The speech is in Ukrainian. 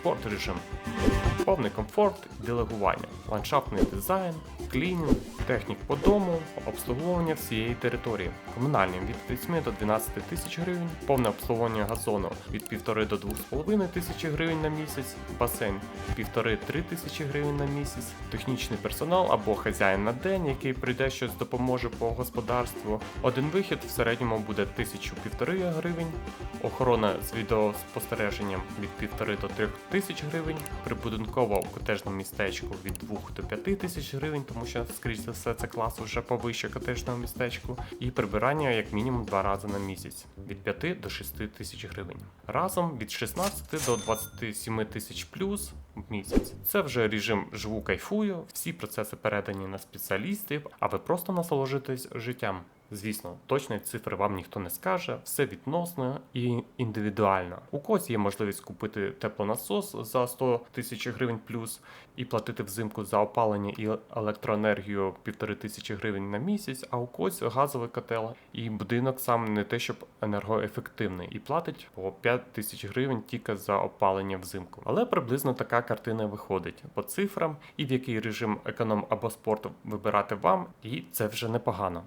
спорт режим. Повний комфорт делегування, ландшафтний дизайн, клінінг, технік по дому, обслуговування всієї території, комунальні від 8 до 12 тисяч гривень, повне обслуговування газону від 1,5 до 2,5 тисячі гривень на місяць, басейн 1,5-3 тисячі гривень на місяць, технічний персонал або хазяїн на день, який прийде щось допоможе по господарству. Один вихід в середньому буде 1000-1,5 гривень, охорона з відеоспостереженням від 1,5 до 3 тисяч гривень, прибудинково в котежному містечку від 2 до 5 тисяч гривень, тому що, скоріш за все, це клас вже повище котежного містечку, і прибирання як мінімум два рази на місяць від 5 до 6 тисяч гривень. Разом від 16 до 27 тисяч плюс в місяць. Це вже режим живу кайфую, всі процеси передані на спеціалістів, а ви просто насолоджуєтесь життям. Звісно, точної цифри вам ніхто не скаже, все відносно і індивідуально. У когось є можливість купити теплонасос за 100 тисяч гривень плюс і платити взимку за опалення і електроенергію півтори тисячі гривень на місяць, а у когось газовий котел і будинок сам не те, щоб енергоефективний, і платить по 5 тисяч гривень тільки за опалення взимку. Але приблизно така картина виходить по цифрам, і в який режим економ або спорт вибирати вам, і це вже непогано.